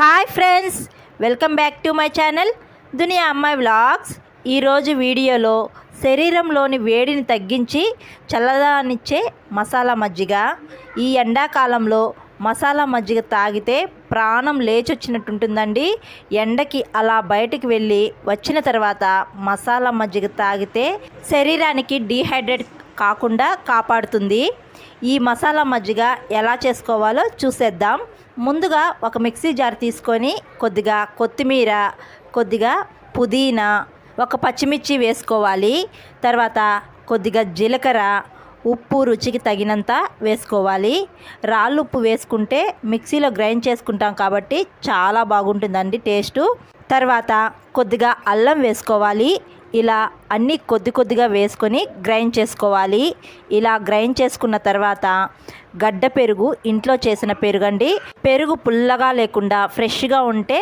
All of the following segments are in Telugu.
Hi friends welcome back to my channel దునియా అమ్మాయి వ్లాగ్స్ ఈరోజు వీడియోలో శరీరంలోని వేడిని తగ్గించి చల్లదానిచ్చే మసాలా మజ్జిగ. ఈ ఎండాకాలంలో మసాలా మజ్జిగ తాగితే ప్రాణం లేచొచ్చినట్టుంటుందండి. ఎండకి అలా బయటికి వెళ్ళి వచ్చిన తర్వాత మసాలా మజ్జిగ తాగితే శరీరానికి డీహైడ్రేట్ కాకుండా కాపాడుతుంది. ఈ మసాలా మజ్జిగ ఎలా చేసుకోవాలో చూసేద్దాం. ముందుగా ఒక మిక్సీ జార్ తీసుకొని కొద్దిగా కొత్తిమీర కొద్దిగా పుదీనా ఒక పచ్చిమిర్చి వేసుకోవాలి. తర్వాత కొద్దిగా జీలకర్ర ఉప్పు రుచికి తగినంత వేసుకోవాలి. రాళ్ళు ఉప్పు వేసుకుంటే మిక్సీలో గ్రైండ్ చేసుకుంటాం కాబట్టి చాలా బాగుంటుందండి టేస్టు. తర్వాత కొద్దిగా అల్లం వేసుకోవాలి. ఇలా అన్నీ కొద్ది కొద్దిగా వేసుకొని గ్రైండ్ చేసుకోవాలి. ఇలా గ్రైండ్ చేసుకున్న తర్వాత గడ్డ పెరుగు ఇంట్లో చేసిన పెరుగండి. పెరుగు పుల్లగా లేకుండా ఫ్రెష్గా ఉంటే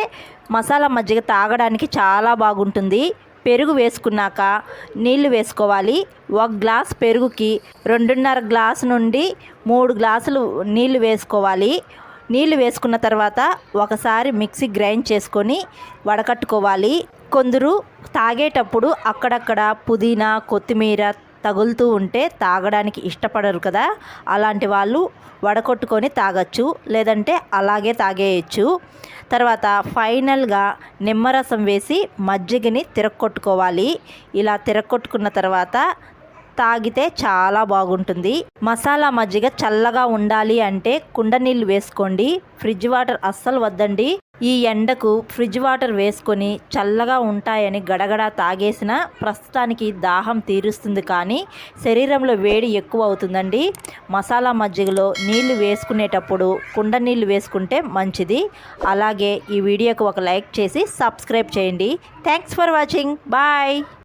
మసాలా మజ్జిగ తాగడానికి చాలా బాగుంటుంది. పెరుగు వేసుకున్నాక నీళ్ళు వేసుకోవాలి. ఒక గ్లాస్ పెరుగుకి రెండున్నర గ్లాసు నుండి మూడు గ్లాసులు నీళ్ళు వేసుకోవాలి. నీళ్ళు వేసుకున్న తర్వాత ఒకసారి మిక్సీ గ్రైండ్ చేసుకొని వడకట్టుకోవాలి. కొందరు తాగేటప్పుడు అక్కడక్కడ పుదీనా కొత్తిమీర తగులుతూ ఉంటే తాగడానికి ఇష్టపడరు కదా. అలాంటి వాళ్ళు వడకొట్టుకొని తాగొచ్చు లేదంటే అలాగే తాగేయచ్చు. తర్వాత ఫైనల్గా నిమ్మరసం వేసి మజ్జిగని తిరగొట్టుకోవాలి ఇలా తిరగొట్టుకున్న తర్వాత తాగితే చాలా బాగుంటుంది. మసాలా మజ్జిగ చల్లగా ఉండాలి అంటే కుండ నీళ్ళు వేసుకోండి. ఫ్రిడ్జ్ వాటర్ అస్సలు వద్దండి. ఈ ఎండకు ఫ్రిడ్జ్ వాటర్ వేసుకొని చల్లగా ఉంటాయని గడగడ తాగేసిన ప్రస్తుతానికి దాహం తీరుస్తుంది కానీ శరీరంలో వేడి ఎక్కువ అవుతుందండి. మసాలా మజ్జిగలో నీళ్ళు వేసుకునేటప్పుడు కుండ నీళ్ళు వేసుకుంటే మంచిది. అలాగే ఈ వీడియోకు ఒక లైక్ చేసి సబ్స్క్రైబ్ చేయండి. Thanks for watching. బాయ్.